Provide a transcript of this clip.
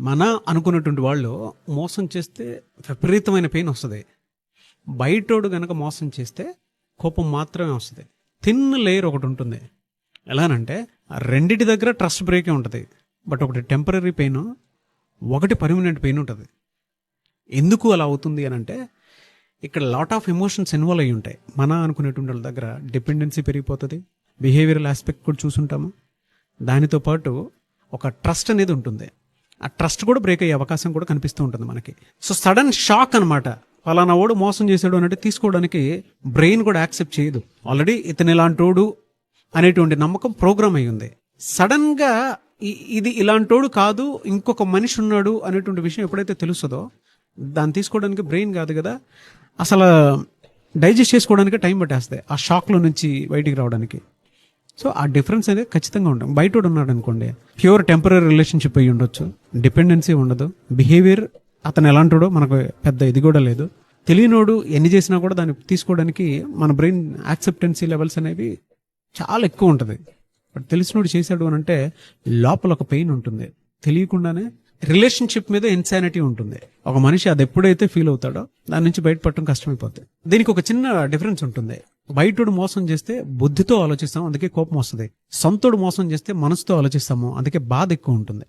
మన అనుకున్నటువంటి వాళ్ళు మోసం చేస్తే విపరీతమైన పెయిన్ వస్తుంది. బయటోడు గనక మోసం చేస్తే కోపం మాత్రమే వస్తుంది. థిన్ లేయర్ ఒకటి ఉంటుంది. ఎలానంటే రెండిటి దగ్గర ట్రస్ట్ బ్రేకే ఉంటుంది. బట్ ఒకటి టెంపరీ పెయిన్ ఒకటి పర్మనెంట్ పెయిన్ ఉంటుంది. ఎందుకు అలా అవుతుంది అని అంటే ఇక్కడ లాట్ ఆఫ్ ఎమోషన్స్ ఇన్వాల్వ్ అయ్యి ఉంటాయి. మన అనుకునేటువంటి వాళ్ళ దగ్గర డిపెండెన్సీ పెరిగిపోతుంది. బిహేవియరల్ ఆస్పెక్ట్ కూడా చూసుంటాము. దానితో పాటు ఒక ట్రస్ట్ అనేది ఉంటుంది. ఆ ట్రస్ట్ కూడా బ్రేక్ అయ్యే అవకాశం కూడా కనిపిస్తూ ఉంటుంది మనకి. సో సడన్ షాక్ అనమాట ఫలానా వాడు మోసం చేశాడు అన్నట్టు తీసుకోవడానికి బ్రెయిన్ కూడా యాక్సెప్ట్ చేయదు. ఆల్రెడీ ఇతను ఇలాంటోడు అనేటువంటి నమ్మకం ప్రోగ్రామ్ అయి ఉంది. సడన్గా ఇది ఇలాంటోడు కాదు ఇంకొక మనిషి ఉన్నాడు అనేటువంటి విషయం ఎప్పుడైతే తెలుస్తుందో దాన్ని తీసుకోవడానికి బ్రెయిన్ కాదు కదా. అసలు డైజెస్ట్ చేసుకోవడానికి టైం పట్టేస్తాయి ఆ షాక్లో నుంచి బయటికి రావడానికి. సో ఆ డిఫరెన్స్ అనేది ఖచ్చితంగా ఉంటుంది. బయట ఉన్నాడు అనుకోండి ప్యూర్ టెంపరీ రిలేషన్షిప్ అయ్యి ఉండొచ్చు డిపెండెన్సీ ఉండదు బిహేవియర్ అతను ఎలాంటాడో మనకు పెద్ద ఇది కూడా లేదు. తెలియనోడు ఎన్ని చేసినా కూడా దాన్ని తీసుకోవడానికి మన బ్రెయిన్ యాక్సెప్టెన్సీ లెవెల్స్ అనేవి చాలా ఎక్కువ ఉంటుంది. బట్ తెలిసినోడు చేశాడు అని అంటే లోపల ఒక పెయిన్ ఉంటుంది. తెలియకుండానే రిలేషన్షిప్ మీద ఇన్సానిటీ ఉంటుంది. ఒక మనిషి అది ఎప్పుడైతే ఫీల్ అవుతాడో దాని నుంచి బయటపడటం కష్టమైపోతుంది దీనికి ఒక చిన్న డిఫరెన్స్ ఉంటుంది. బయటోడు మోసం చేస్తే బుద్ధితో ఆలోచిస్తాం అందుకే కోపం వస్తుంది. సొంతోడు మోసం చేస్తే మనసుతో ఆలోచిస్తాము అందుకే బాధ ఎక్కువ ఉంటుంది.